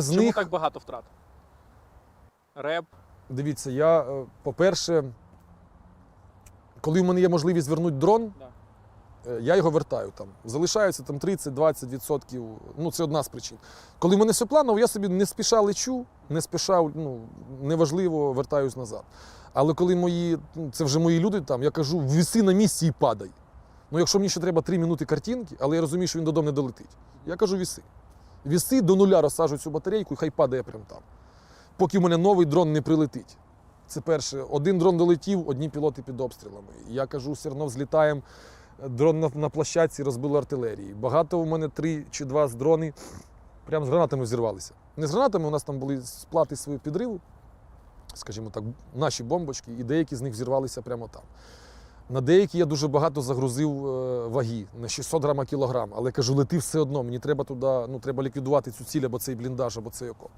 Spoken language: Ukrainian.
З Чому них, так багато втрат? Реп, дивіться, я, е, по-перше, коли в мене є можливість вернути дрон, Да. е, я його вертаю там. Залишається там 30-20%. Ну, це одна з причин. Коли в мене все планово, я собі не спіша лечу, не спіша, ну, неважливо, вертаюсь назад. Але коли мої, ну, це вже мої люди там, я кажу, віси на місці і падай. Ну, якщо мені ще треба 3 минути картинки, але я розумію, що він додому не долетить. Я кажу, віси. Віси до нуля розсаджують цю батарейку і хай падає прямо там. Поки в мене новий дрон не прилетить. Це перше. Один дрон долетів, одні пілоти під обстрілами. Я кажу, все одно взлітаємо. Дрон на, на площадці розбили артилерії. Багато у мене три чи два з дрони прямо з гранатами взірвалися. Не з гранатами, у нас там були сплати свого підриву, скажімо так, наші бомбочки, і деякі з них взірвалися прямо там. На деякі я дуже багато загрузив е, ваги на 600 грама кілограм, але кажу, лети все одно. Мені треба туди, ну треба ліквідувати цю ціль або цей бліндаж, або цей окоп.